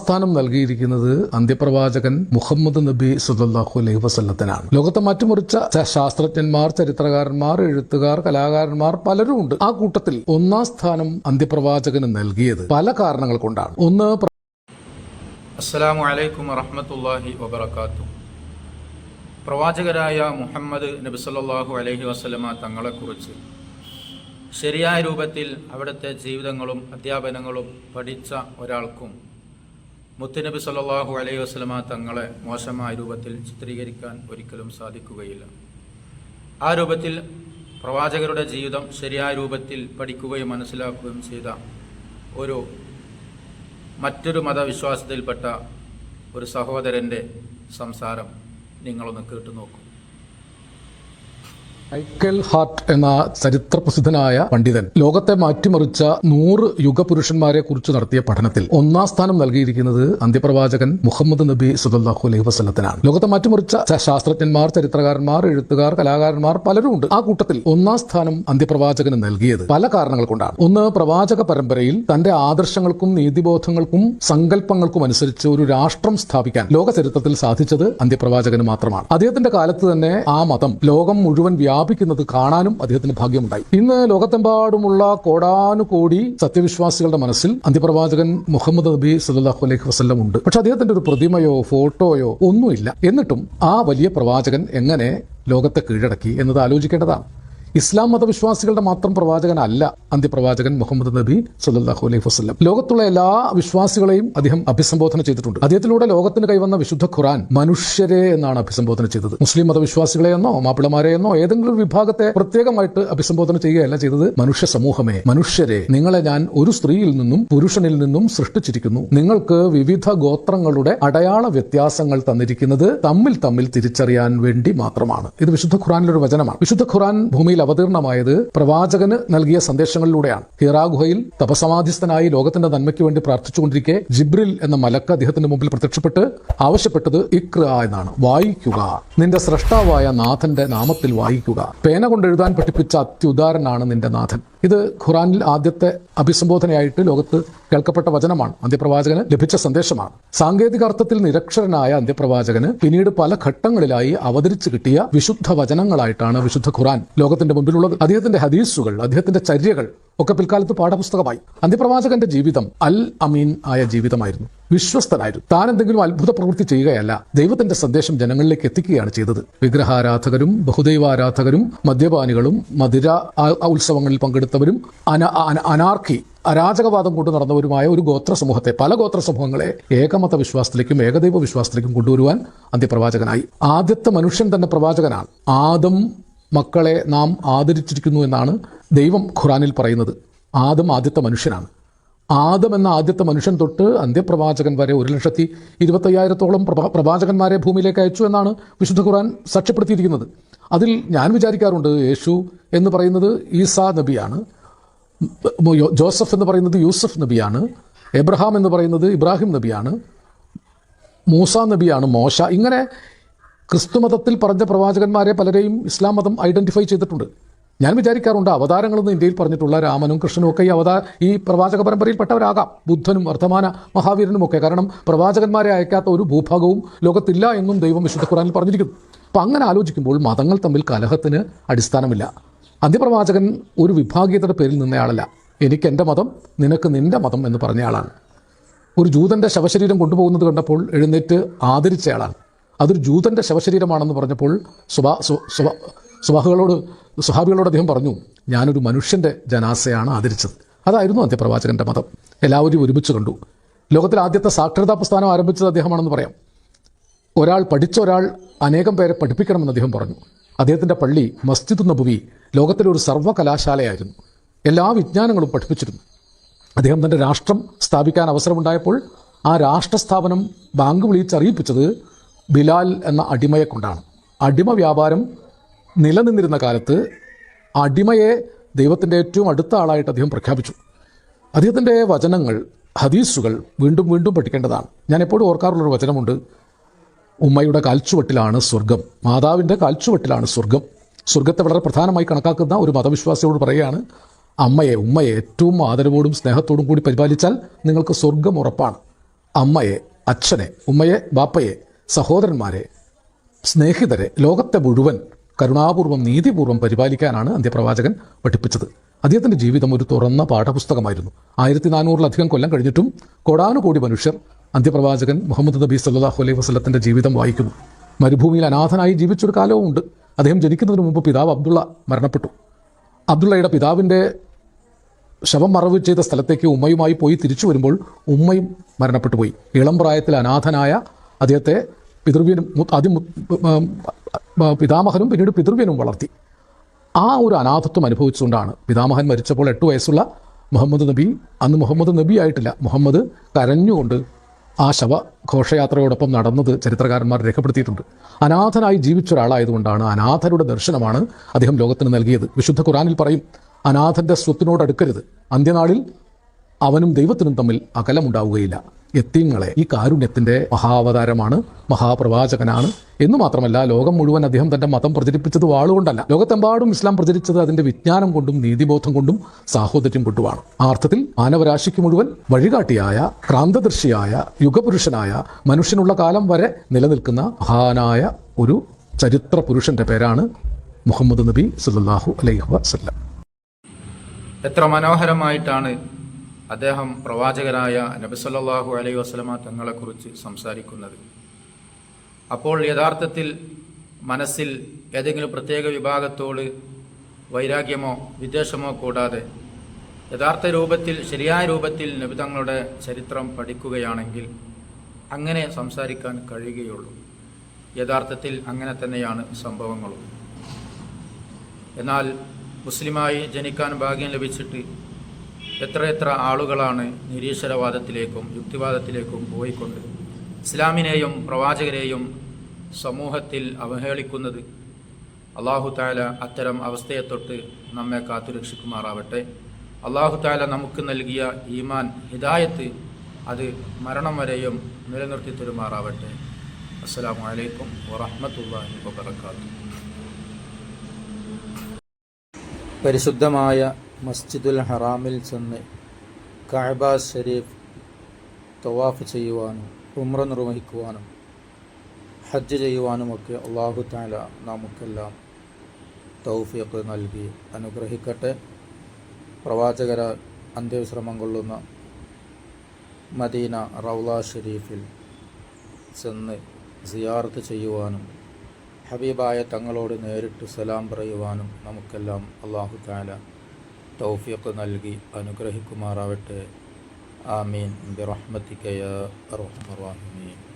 സ്ഥാനം നൽകിയിരിക്കുന്നത് അന്ത്യപ്രവാചകൻ മുഹമ്മദ് നബി സുല്ലാഹു അലൈഹി വസല്ലത്തിനാണ്. ലോകത്തെ മാറ്റിമറിച്ച ശാസ്ത്രജ്ഞന്മാർ ചരിത്രകാരന്മാർ എഴുത്തുകാർ കലാകാരന്മാർ പലരും ഉണ്ട്. ആ കൂട്ടത്തിൽ ഒന്നാം സ്ഥാനം അന്ത്യപ്രവാചകന് നൽകിയത് പല കാരണങ്ങൾ കൊണ്ടാണ്. ഒന്ന് അസ്സലാമു അലൈക്കും പ്രവാചകരായ മുഹമ്മദ് നബി സല്ലാഹു അലൈഹി വസ്ലമ തങ്ങളെക്കുറിച്ച് ശരിയായ രൂപത്തിൽ അവിടുത്തെ ജീവിതങ്ങളും അധ്യാപനങ്ങളും പഠിച്ച ഒരാൾക്കും മുത്തുനബി സല്ലല്ലാഹു അലൈഹി വസ്ലമ തങ്ങളെ മോശമായ രൂപത്തിൽ ചിത്രീകരിക്കാൻ ഒരിക്കലും സാധിക്കുകയില്ല. ആ രൂപത്തിൽ പ്രവാചകരുടെ ജീവിതം ശരിയായ രൂപത്തിൽ പഠിക്കുകയും മനസ്സിലാക്കുകയും ചെയ്ത ഒരു മറ്റൊരു മതവിശ്വാസത്തിൽപ്പെട്ട ഒരു സഹോദരന്റെ സംസാരം നിങ്ങളൊന്ന് കേട്ടു നോക്കൂ മൈക്കൽ ഹാർട്ട് എന്ന ചരിത്ര പ്രസിദ്ധനായ പണ്ഡിതൻ ലോകത്തെ മാറ്റിമറിച്ച നൂറ് യുഗപുരുഷന്മാരെ കുറിച്ച് നടത്തിയ പഠനത്തിൽ ഒന്നാം സ്ഥാനം നൽകിയിരിക്കുന്നത് അന്ത്യപ്രവാചകൻ മുഹമ്മദ് നബി സുദല്ലാഹു അലൈഹി വസ്ലത്തിനാണ് ലോകത്തെ മാറ്റിമറിച്ച ശാസ്ത്രജ്ഞന്മാർ ചരിത്രകാരന്മാർ എഴുത്തുകാർ കലാകാരന്മാർ പലരും ഉണ്ട്. ആ കൂട്ടത്തിൽ ഒന്നാം സ്ഥാനം അന്ത്യപ്രവാചകന് നൽകിയത് പല കാരണങ്ങൾ കൊണ്ടാണ്. ഒന്ന് പ്രവാചക പരമ്പരയിൽ തന്റെ ആദർശങ്ങൾക്കും നീതിബോധങ്ങൾക്കും സങ്കല്പങ്ങൾക്കും അനുസരിച്ച് ഒരു രാഷ്ട്രം സ്ഥാപിക്കാൻ ലോക ചരിത്രത്തിൽ സാധിച്ചത് അന്ത്യപ്രവാചകന് മാത്രമാണ്. അദ്ദേഹത്തിന്റെ കാലത്ത് തന്നെ ആ മതം ലോകം മുഴുവൻ വ്യാപിക്കുന്നത് കാണാനും അദ്ദേഹത്തിന് ഭാഗ്യമുണ്ടായി. ഇന്ന് ലോകത്തെമ്പാടുമുള്ള കോടാനുകോടി സത്യവിശ്വാസികളുടെ മനസ്സിൽ അന്ത്യപ്രവാചകൻ മുഹമ്മദ് നബി സല്ലാഹു അലൈഹി വസ്ല്ലം ഉണ്ട്. പക്ഷെ അദ്ദേഹത്തിന്റെ ഒരു പ്രതിമയോ ഫോട്ടോയോ ഒന്നുമില്ല. എന്നിട്ടും ആ വലിയ പ്രവാചകൻ എങ്ങനെ ലോകത്തെ കീഴടക്കി എന്നത് ആലോചിക്കേണ്ടതാണ്. ഇസ്ലാം മതവിശ്വാസികളുടെ മാത്രം പ്രവാചകനല്ല അന്ത്യപ്രവാചകൻ മുഹമ്മദ് നബി സുല്ലാഹു അലൈഹി വസ്ലം ലോകത്തുള്ള എല്ലാ വിശ്വാസികളെയും അദ്ദേഹം അഭിസംബോധന ചെയ്തിട്ടുണ്ട്. അദ്ദേഹത്തിലൂടെ ലോകത്തിന് കൈവന്ന വിശുദ്ധ ഖുറാൻ മനുഷ്യരെ എന്നാണ് അഭിസംബോധന ചെയ്തത്. മുസ്ലിം മതവിശ്വാസികളെ എന്നോ മാപ്പിളമാരെ എന്നോ ഏതെങ്കിലും വിഭാഗത്തെ പ്രത്യേകമായിട്ട് അഭിസംബോധന ചെയ്യുകയല്ല ചെയ്തത് മനുഷ്യ സമൂഹമേ. മനുഷ്യരെ നിങ്ങളെ ഞാൻ ഒരു സ്ത്രീയിൽ നിന്നും പുരുഷനിൽ നിന്നും സൃഷ്ടിച്ചിരിക്കുന്നു. നിങ്ങൾക്ക് വിവിധ ഗോത്രങ്ങളുടെ അടയാള വ്യത്യാസങ്ങൾ തന്നിരിക്കുന്നത് തമ്മിൽ തമ്മിൽ തിരിച്ചറിയാൻ വേണ്ടി മാത്രമാണ്. ഇത് വിശുദ്ധ ഖുറാനിലൊരു വചനമാണ്. വിശുദ്ധ ഖുറാൻ ഭൂമിയിൽ അവതീർണമായത് പ്രവാചകന് നൽകിയ സന്ദേശങ്ങളിലൂടെയാണ്. ഹിറാ ഗുഹയിൽ തപസമാധിസ്ഥനായി ലോകത്തിന്റെ നന്മയ്ക്ക് വേണ്ടി പ്രാർത്ഥിച്ചുകൊണ്ടിരിക്കെ ജിബ്രിൽ എന്ന മലക്ക് അദ്ദേഹത്തിന്റെ മുമ്പിൽ പ്രത്യക്ഷപ്പെട്ട് ആവശ്യപ്പെട്ടത് ഇക്ര എന്നാണ്. വായിക്കുക. നിന്റെ സ്രഷ്ടാവായ നാഥന്റെ നാമത്തിൽ വായിക്കുക. പേന കൊണ്ട് എഴുതാൻ പഠിപ്പിച്ച അത്യുദാരനാണ് നിന്റെ നാഥൻ. ഇത് ഖുറാനിൽ ആദ്യത്തെ അഭിസംബോധനയായിട്ട് ലോകത്ത് കേൾക്കപ്പെട്ട വചനമാണ്. അന്ത്യപ്രവാചകന് ലഭിച്ച സന്ദേശമാണ്. സാങ്കേതിക അർത്ഥത്തിൽ നിരക്ഷരനായ അന്ത്യപ്രവാചകന് പിന്നീട് പല ഘട്ടങ്ങളിലായി അവതരിച്ചു കിട്ടിയ വിശുദ്ധ വചനങ്ങളായിട്ടാണ് വിശുദ്ധ ഖുറാൻ. ലോകത്തിന്റെ മുമ്പിലുള്ളത് അദ്ദേഹത്തിന്റെ ഹദീസുകൾ അദ്ദേഹത്തിന്റെ ചര്യകൾ ഒക്കെ പിൽക്കാലത്ത് പാഠപുസ്തകമായി. അന്ത്യപ്രവാചകന്റെ ജീവിതം അൽ അമീൻ ആയ ജീവിതമായിരുന്നു. വിശ്വസ്തനായിരുന്നു. താൻ എന്തെങ്കിലും അത്ഭുത പ്രവൃത്തി ചെയ്യുകയല്ല. ദൈവത്തിന്റെ സന്ദേശം ജനങ്ങളിലേക്ക് എത്തിക്കുകയാണ് ചെയ്തത്. വിഗ്രഹാരാധകരും ബഹുദൈവാരാധകരും മദ്യപാനികളും മധുര ഉത്സവങ്ങളിൽ പങ്കെടുത്തവരും അന- അനാർക്കി അരാജകവാദം കൊണ്ട് നടന്നവരുമായ ഒരു ഗോത്ര സമൂഹത്തെ പല ഗോത്ര സമൂഹങ്ങളെ ഏകമത വിശ്വാസത്തിലേക്കും ഏകദൈവ വിശ്വാസത്തിലേക്കും കൊണ്ടുവരുവാൻ അന്ത്യപ്രവാചകനായി. ആദ്യത്തെ മനുഷ്യൻ തന്നെ പ്രവാചകനാണ്. ആദം മക്കളെ നാം ആദരിച്ചിരിക്കുന്നു എന്നാണ് ദൈവം ഖുറാനിൽ പറയുന്നത്. ആദം ആദ്യത്തെ മനുഷ്യനാണ്. ആദം എന്ന ആദ്യത്തെ മനുഷ്യൻ തൊട്ട് അന്ത്യപ്രവാചകൻ വരെ ഒരു ലക്ഷത്തി ഇരുപത്തയ്യായിരത്തോളം പ്രവാചകന്മാരെ ഭൂമിയിലേക്ക് അയച്ചു എന്നാണ് വിശുദ്ധ ഖുർആൻ സാക്ഷ്യപ്പെടുത്തിയിരിക്കുന്നത്. അതിൽ ഞാൻ വിചാരിക്കാറുണ്ട് യേശു എന്ന് പറയുന്നത് ഈസാ നബിയാണ്. ജോസഫ് എന്ന് പറയുന്നത് യൂസഫ് നബിയാണ്. എബ്രഹാം എന്ന് പറയുന്നത് ഇബ്രാഹിം നബിയാണ്. മൂസ നബിയാണ് മോശ. ഇങ്ങനെ ക്രിസ്തുമതത്തിൽ പറഞ്ഞ പ്രവാചകന്മാരെ പലരെയും ഇസ്ലാം മതം ഐഡന്റിഫൈ ചെയ്തിട്ടുണ്ട്. ഞാൻ വിചാരിക്കാറുണ്ട് അവതാരങ്ങളെന്ന് ഇന്ത്യയിൽ പറഞ്ഞിട്ടുള്ള രാമനും കൃഷ്ണനും ഒക്കെ ഈ അവതാ ഈ പ്രവാചക പരമ്പരയിൽപ്പെട്ടവരാകാം. ബുദ്ധനും വർത്തമാന മഹാവീരനും ഒക്കെ കാരണം പ്രവാചകന്മാരെ അയക്കാത്ത ഒരു ഭൂഭാഗവും ലോകത്തില്ല എന്നും ദൈവം വിശുദ്ധ ഖുറാനിൽ പറഞ്ഞിരിക്കുന്നു. അപ്പം അങ്ങനെ ആലോചിക്കുമ്പോൾ മതങ്ങൾ തമ്മിൽ കലഹത്തിന് അടിസ്ഥാനമില്ല. അന്ത്യപ്രവാചകൻ ഒരു വിഭാഗീയതയുടെ പേരിൽ നിന്നയാളല്ല. എനിക്ക് എന്റെ മതം നിനക്ക് നിന്റെ മതം എന്ന് പറഞ്ഞയാളാണ്. ഒരു ജൂതന്റെ ശവശരീരം കൊണ്ടുപോകുന്നത് കണ്ടപ്പോൾ എഴുന്നേറ്റ് ആദരിച്ചയാളാണ്. അതൊരു ജൂതന്റെ ശവശരീരമാണെന്ന് പറഞ്ഞപ്പോൾ സുബാ സു- സുബാ- സുഹാബികളോട് അദ്ദേഹം പറഞ്ഞു ഞാനൊരു മനുഷ്യന്റെ ജനാസയാണ് ആദരിച്ചത്. അതായിരുന്നു അന്ത്യപ്രവാചകന്റെ മതം. എല്ലാവരും ഒരുമിച്ച് കണ്ടു. ലോകത്തിൽ ആദ്യത്തെ സാക്ഷരതാ പ്രസ്ഥാനം ആരംഭിച്ചത് അദ്ദേഹമാണെന്ന് പറയാം. ഒരാൾ പഠിച്ച ഒരാൾ അനേകം പേരെ പഠിപ്പിക്കണമെന്ന് അദ്ദേഹം പറഞ്ഞു. അദ്ദേഹത്തിന്റെ പള്ളി മസ്ജിദ് നബുവി ലോകത്തിലെ ഒരു സർവകലാശാലയായിരുന്നു. എല്ലാ വിജ്ഞാനങ്ങളും പഠിപ്പിച്ചിരുന്നു. അദ്ദേഹം തന്റെ രാഷ്ട്രം സ്ഥാപിക്കാൻ അവസരമുണ്ടായപ്പോൾ ആ രാഷ്ട്രസ്ഥാപനം ബാങ്ക് വിളിച്ചറിയിപ്പിച്ചത് ബിലാൽ എന്ന അടിമയെ കൊണ്ടാണ് അടിമ വ്യാപാരം നിലനിന്നിരുന്ന കാലത്ത് അടിമയെ ദൈവത്തിന്റെ ഏറ്റവും അടുത്ത ആളായിട്ട് അദ്ദേഹം പ്രഖ്യാപിച്ചു. അദ്ദേഹത്തിന്റെ വചനങ്ങൾ ഹദീസുകൾ വീണ്ടും വീണ്ടും പഠിക്കേണ്ടതാണ്. ഞാൻ എപ്പോഴും ഓർക്കാറുള്ളൊരു വചനമുണ്ട്. ഉമ്മയുടെ കാൽച്ചുവട്ടിലാണ് സ്വർഗം. മാതാവിന്റെ കാൽച്ചുവട്ടിലാണ് സ്വർഗം. സ്വർഗത്തെ വളരെ പ്രധാനമായി കണക്കാക്കുന്ന ഒരു മതവിശ്വാസിയോട് പറയുകയാണ് അമ്മയെ ഉമ്മയെ ഏറ്റവും ആദരവോടും സ്നേഹത്തോടും കൂടി പരിപാലിച്ചാൽ നിങ്ങൾക്ക് സ്വർഗം ഉറപ്പാണ്. അമ്മയെ അച്ഛനെ ഉമ്മയെ ബാപ്പയെ സഹോദരന്മാരെ സ്നേഹിതരെ ലോകത്തെ മുഴുവൻ കരുണാപൂർവം നീതിപൂർവം പരിപാലിക്കാനാണ് അന്ത്യപ്രവാചകൻ പഠിപ്പിച്ചത്. അദ്ദേഹത്തിന്റെ ജീവിതം ഒരു തുറന്ന പാഠപുസ്തകമായിരുന്നു. ആയിരത്തി നാനൂറിലധികം കൊല്ലം കഴിഞ്ഞിട്ടും കോടാനുകോടി മനുഷ്യർ അന്ത്യപ്രവാചകൻ മുഹമ്മദ് നബി സല്ലാഹു അലൈഹി വസ്ലത്തിന്റെ ജീവിതം വായിക്കുന്നു. മരുഭൂമിയിൽ അനാഥനായി ജീവിച്ചൊരു കാലവും ഉണ്ട്. അദ്ദേഹം ജനിക്കുന്നതിന് മുമ്പ് പിതാവ് അബ്ദുള്ള മരണപ്പെട്ടു. അബ്ദുള്ളയുടെ പിതാവിന്റെ ശവം മറവ് ചെയ്ത സ്ഥലത്തേക്ക് ഉമ്മയുമായി പോയി തിരിച്ചു വരുമ്പോൾ ഉമ്മയും മരണപ്പെട്ടു പോയി ഇളം പ്രായത്തിൽ അനാഥനായ അദ്ദേഹത്തെ പിതൃവ്യനും മു- ആദ്യം പിതാമഹനും പിന്നീട് പിതൃവ്യനും വളർത്തി. ആ ഒരു അനാഥത്വം അനുഭവിച്ചുകൊണ്ടാണ് പിതാമഹൻ മരിച്ചപ്പോൾ എട്ട് വയസ്സുള്ള മുഹമ്മദ് നബി അന്ന് മുഹമ്മദ് നബി ആയിട്ടില്ല. മുഹമ്മദ് കരഞ്ഞുകൊണ്ട് ആ ശവ ഘോഷയാത്രയോടൊപ്പം നടന്നത് ചരിത്രകാരന്മാർ രേഖപ്പെടുത്തിയിട്ടുണ്ട്. അനാഥനായി ജീവിച്ച ഒരാളായതുകൊണ്ടാണ് അനാഥരുടെ ദർശനമാണ് അദ്ദേഹം ലോകത്തിന് നൽകിയത്. വിശുദ്ധ ഖുറാനിൽ പറയും അനാഥന്റെ സ്വത്തിനോടടുക്കരുത് അന്ത്യനാളിൽ അവനും ദൈവത്തിനും തമ്മിൽ അകലമുണ്ടാവുകയില്ല. എത്തിങ്ങളെ ഈ കാരുണ്യത്തിന്റെ മഹാവതാരമാണ് മഹാപ്രവാചകനാണ് എന്ന് മാത്രമല്ല ലോകം മുഴുവൻ അദ്ദേഹം തന്റെ മതം പ്രചരിപ്പിച്ചത് വാളുകൊണ്ടല്ല ലോകത്തെമ്പാടും ഇസ്ലാം പ്രചരിച്ചത് അതിന്റെ വിജ്ഞാനം കൊണ്ടും നീതിബോധം കൊണ്ടും സാഹോദര്യം കൊണ്ടുമാണ്. ആ അർത്ഥത്തിൽ മാനവരാശിക്ക് മുഴുവൻ വഴികാട്ടിയായ ക്രാന്തദർശിയായ യുഗപുരുഷനായ മനുഷ്യനുള്ള കാലം വരെ നിലനിൽക്കുന്ന മഹാനായ ഒരു ചരിത്ര പുരുഷന്റെ പേരാണ് മുഹമ്മദ് നബി സല്ലല്ലാഹു അലൈഹി വസല്ലം. എത്ര മനോഹരമായിട്ടാണ് അദ്ദേഹം പ്രവാചകനായ നബിസല്ലാഹു അലൈഹി വസ്ലമ തങ്ങളെക്കുറിച്ച് സംസാരിക്കുന്നത്. അപ്പോൾ യഥാർത്ഥത്തിൽ മനസ്സിൽ ഏതെങ്കിലും പ്രത്യേക വിഭാഗത്തോട് വൈരാഗ്യമോ വിദ്വേഷമോ കൂടാതെ യഥാർത്ഥ രൂപത്തിൽ ശരിയായ രൂപത്തിൽ നബി തങ്ങളുടെ ചരിത്രം പഠിക്കുകയാണെങ്കിൽ അങ്ങനെ സംസാരിക്കാൻ കഴിയുകയുള്ളൂ. യഥാർത്ഥത്തിൽ അങ്ങനെ തന്നെയാണ് സംഭവങ്ങളും. എന്നാൽ മുസ്ലിമായി ജനിക്കാൻ ഭാഗ്യം ലഭിച്ചിട്ട് എത്രയെത്ര ആളുകളാണ് നിരീശ്വരവാദത്തിലേക്കും യുക്തിവാദത്തിലേക്കും പോയിക്കൊണ്ട് ഇസ്ലാമിനെയും പ്രവാചകരെയും സമൂഹത്തിൽ അവഹേളിക്കുന്നത് അള്ളാഹു താല അത്തരം അവസ്ഥയെ തൊട്ട് നമ്മെ കാത്തുരക്ഷിക്കുമാറാവട്ടെ. അള്ളാഹു താല നമുക്ക് നൽകിയ ഈമാൻ ഹിദായത്ത് അത് മരണം വരെയും നിലനിർത്തി തരുമാറാവട്ടെ. അസ്സലാമു അലൈക്കും വറഹ്മത്തുള്ളാഹി വബറകാതുഹു. പരിശുദ്ധമായ മസ്ജിദുൽ ഹറാമിൽ ചെന്ന് കഅബ ഷരീഫ് തവാഫ് ചെയ്യുവാനും ഉമ്ര നിർവഹിക്കുവാനും ഹജ്ജ് ചെയ്യുവാനുമൊക്കെ അള്ളാഹു താല നമുക്കെല്ലാം തൗഫിയൊക്കെ നൽകി അനുഗ്രഹിക്കട്ടെ. പ്രവാചകര അന്ത്യവിശ്രമം കൊള്ളുന്ന മദീന റൗള ഷരീഫിൽ ചെന്ന് സിയാർത്ത് ചെയ്യുവാനും ഹബീബായ തങ്ങളോട് നേരിട്ട് സലാം പറയുവാനും നമുക്കെല്ലാം അള്ളാഹു താല തൗഫീഖ് നൽകി അനുഗ്രഹിക്കുമാറാവട്ടെ. ആമീൻ. ബിറഹ്മത്തിക്കയ റഹ്മറാഹിമീൻ